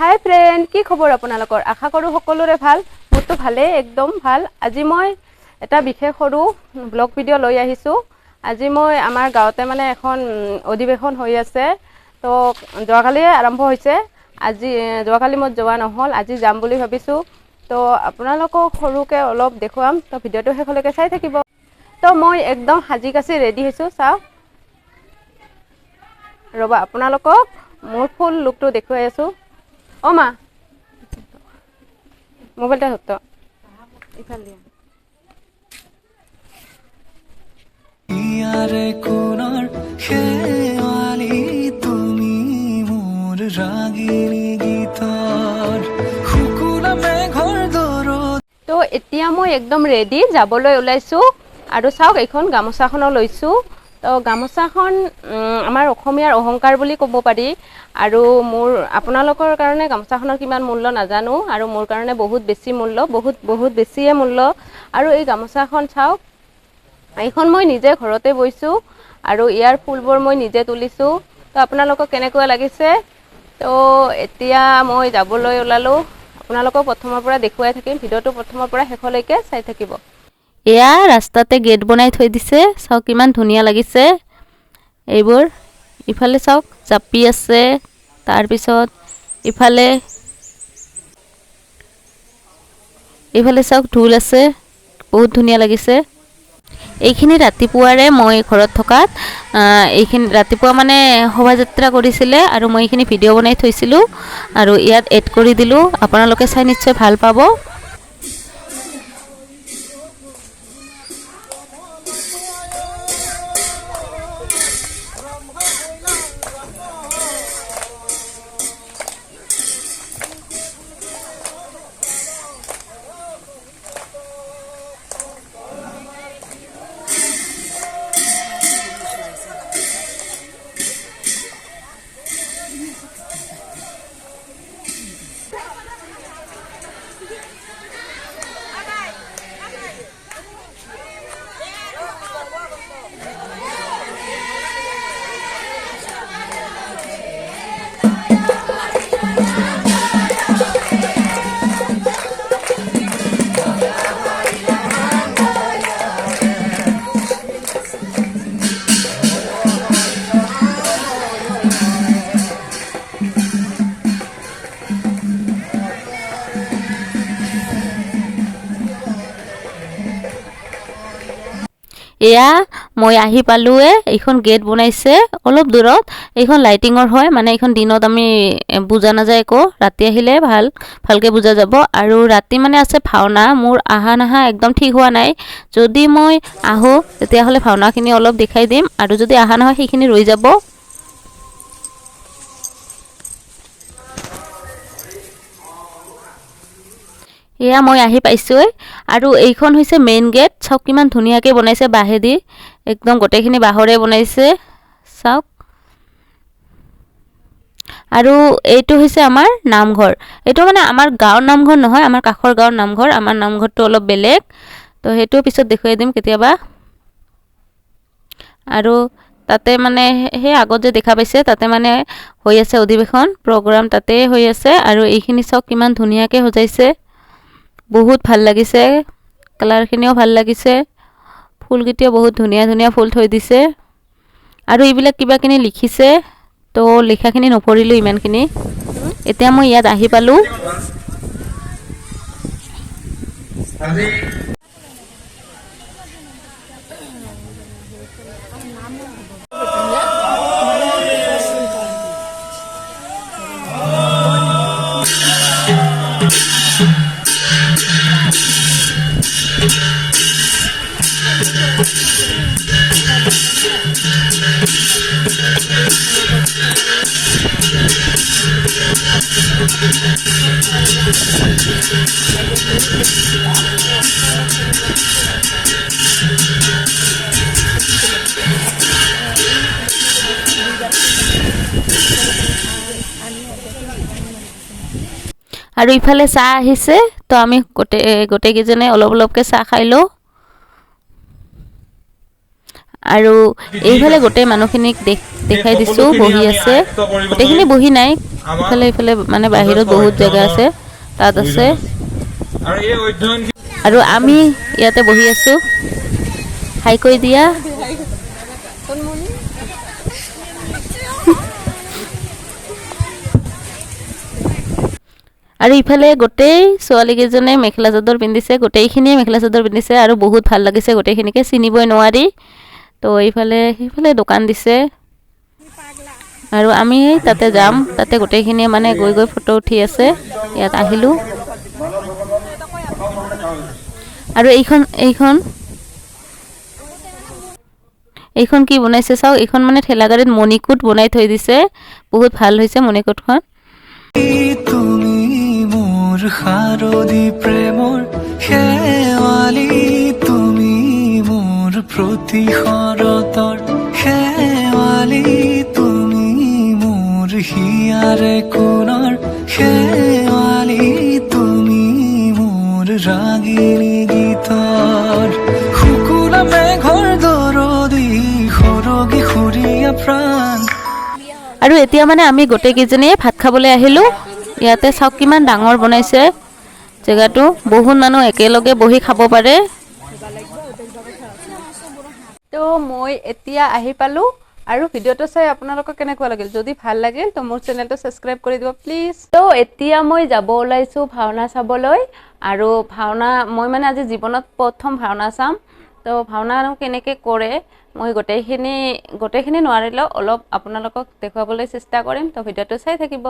High friend কি খবৰ আপোনালোকৰ? আশা কৰোঁ সকলোৰে ভাল। মোৰতো ভালেই একদম ভাল। আজি মই এটা বিশেষ সৰু ব্লগ ভিডিঅ' লৈ আহিছোঁ। আজি মই আমাৰ গাঁৱতে মানে এখন অধিৱেশন হৈ আছে। তো যোৱাকালিয়ে আৰম্ভ হৈছে। আজি যোৱাকালি মই যোৱা নহ'ল আজি যাম বুলি ভাবিছোঁ। তো আপোনালোকক সৰুকৈ অলপ দেখুৱাম। তো ভিডিঅ'টো শেষলৈকে চাই থাকিব। তো মই একদম সাজি কাচি ৰেডি হৈছোঁ চাওক। ৰ'বা আপোনালোকক মোৰ ফুল লুকটো দেখুৱাই আছোঁ। অ' মা। মোবাইলটা ধরতো ইফালে ইয়াৰে কোণৰ শেৱালি তুমি মোৰ ৰাগিনী গীতৰ। শুকুনা মেঘৰ দৰত। তো এতিয়া মই একদম ৰেডি যাবলৈ ওলাইছোঁ। আৰু চাওক এইখন গামোচাখনো লৈছোঁ। তো গামোচাখন আমাৰ অসমীয়াৰ অহংকাৰ বুলি ক'ব পাৰি। আৰু মোৰ আপোনালোকৰ কাৰণে গামোচাখনৰ কিমান মূল্য নাজানো আৰু মোৰ কাৰণে বহুত বেছি মূল্য বহুত বহুত বেছিয়ে মূল্য। আৰু এই গামোচাখন চাওক এইখন মই নিজে ঘৰতে বৈছোঁ আৰু ইয়াৰ ফুলবোৰ মই নিজে তুলিছোঁ। তো আপোনালোকক কেনেকুৱা লাগিছে? তো এতিয়া মই যাবলৈ ওলালোঁ। আপোনালোকক প্ৰথমৰ পৰা দেখুৱাই থাকিম ভিডিঅ'টো প্ৰথমৰ পৰা শেষলৈকে চাই থাকিব। এয়া ৰাস্তাতে গেট বনাই থৈ দিছে। চাওক কিমান ধুনীয়া লাগিছে। এইবোৰ, ইফালে চাওক, জাপি আছে। তাৰপিছত, ইফালে ইফালে চাওক, ঢোল আছে। বহুত ধুনীয়া লাগিছে। এইখিনি ৰাতিপুৱাৰে মই ঘৰত থকাত এইখিনি ৰাতিপুৱা মানে শোভাযাত্ৰা কৰিছিলে আৰু মই এইখিনি ভিডিঅ' বনাই থৈছিলোঁ। আৰু ইয়াত এড কৰি দিলোঁ। আপোনালোকে চাই নিশ্চয় ভালো পাব। এয়া মই আহি পালোঁৱে এইখন গেট বনাইছে, অলপ দূৰত, এইখন লাইটিঙৰ হয় মানে এইখন দিনত আমি বুজা নাযায় একো, ৰাতি আহিলে ভালো, ভালকৈ বুজা যাব। আৰু ৰাতি মানে আছে ভাওনা, মোৰ আহা নাহা একদম ঠিক হোৱা নাই। যদি মই আহোঁ, তেতিয়াহ'লে ভাওনাখিনি অলপ দেখাই দিম। আৰু যদি আহা নহয় সেইখিনি ৰৈ যাব। এয়া মই আহি পাইছোঁৱেই। আৰু এইখন হৈছে মেইন গেট চাওক কিমান ধুনীয়াকৈ বনাইছে বাঁহেদি। একদম গোটেইখিনি বাঁহৰে বনাইছে। চাওক। আৰু এইটো হৈছে আমাৰ নামঘৰ। এইটো মানে আমাৰ গাঁৱৰ নামঘৰ নহয়, আমাৰ কাষৰ গাঁৱৰ নামঘৰ। আমাৰ নামঘৰটো অলপ বেলেগ। তো সেইটো পিছত দেখুৱাই দিম কেতিয়াবা। আৰু তাতে মানে সেই আগত যে দেখা পাইছে, তাতে মানে হৈ আছে অধিৱেশন। প্ৰগ্ৰাম তাতে হৈ আছে। আৰু এইখিনি চাওক কিমান ধুনীয়াকৈ সজাইছে। বহুত ভালো লাগিছে। কালাৰখিনিও ভালো লাগিছে। ফুলকেইটাও বহুত ধুনীয়া ধুনীয়া ফুল থৈ দিছে। আৰু এইবিলাক কিবাখিনি লিখিছে, তো লিখাখিনি নপঢ়িলোঁ ইমানখিনি। এতিয়া মই ইয়াত আহি পালোঁ। আৰু ইফালে চাহ আহিছে তো আমি গোটেই গোটেইকেইজনে অলপ অলপকৈ চাহ খাই লওঁ। আৰু এইফালে গোটেই মানুহখিনিক দেখ- দেখাই দিছোঁ বহি আছে। গোটেইখিনি বহি নাই। ইফালে ইফালে মানে বাহিৰত বহুত জেগা আছে তাত আছে। আৰু আৰু আমি ইয়াতে বহি আছোঁ। হাই কৈ দিয়া। আৰু ইফালে গোটেই ছোৱালীকেইজনে মেখেলা চাদৰ পিন্ধিছে গোটেইখিনিয়ে মেখেলা চাদৰ পিন্ধিছে আৰু বহুত ভালো লাগিছে গোটেইখিনিকে চিনিবই নোৱাৰি। তো এইফালে, সেইফালে দোকান দিছে। আৰু আমি তাতে যাম। তাতে গোটেইখিনিয়ে মানে গৈ গৈ ফটো উঠি আছে। ইয়াত আহিলোঁ। আৰু এইখন এইখন। এইখন কি বনাইছে চাওক। এইখন মানে ঠেলা গাড়ীত মণিকোট বনাই থৈ দিছে। বহুত ভালো হৈছে মণিকোটখন। তুমি মোৰ শাৰদী প্ৰেমৰ মোৰ প্ৰতি শৰতৰ শেৱালি তুমি মোৰ হিয়াৰে কোণৰ শেৱালি তুমি মোৰ ৰাগিনী গীতৰ শুকুলা মেঘৰ দৰদি সৰগী সুৰীয়া প্ৰাণ আৰু এতিয়া মানে আমি গোটেইকেইজনীয়ে ভাত খাবলৈ আহিলোঁ। ইয়াতে চাওক কিমান ডাঙৰ বনাইছে। জেগাটো, বহুত মানুহ একেলগে বহি খাব পাৰে। তো মই এতিয়া আহি পালোঁ আৰু ভিডিঅ'টো চাই আপোনালোকৰ কেনেকুৱা লাগিল? যদি ভাল লাগিল তো মোৰ চেনেলটো ছাবস্ক্ৰাইব কৰি দিব প্লিজ। তো এতিয়া মই যাব ওলাইছোঁ ভাওনা চাবলৈ আৰু ভাওনা মই মানে আজি জীৱনত প্ৰথম ভাওনা চাম। তো ভাওনানো কেনেকৈ কৰে মই গোটেইখিনি গোটেইখিনি নোৱাৰিলেও অলপ আপোনালোকক দেখুৱাবলৈ চেষ্টা কৰিম। তো ভিডিঅ'টো চাই থাকিব।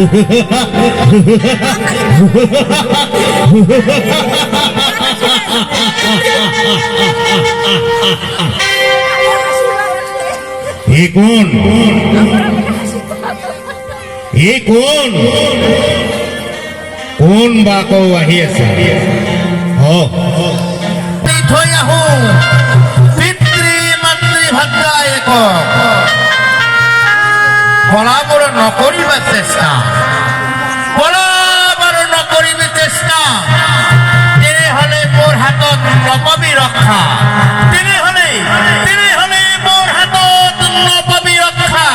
এ কোন? এ কোন? কোন বা কৌ আহি আছে? পিতৃ মাতৃ ভাগ্যা পলাবৰ নকৰিবা চেষ্টা। পলাবৰ নকৰিবি চেষ্টা। তেনেহলে মোৰ হাতত নপাবি ৰক্ষা তেনেহলে তেনেহলে মোৰ হাতত নপাবি ৰক্ষা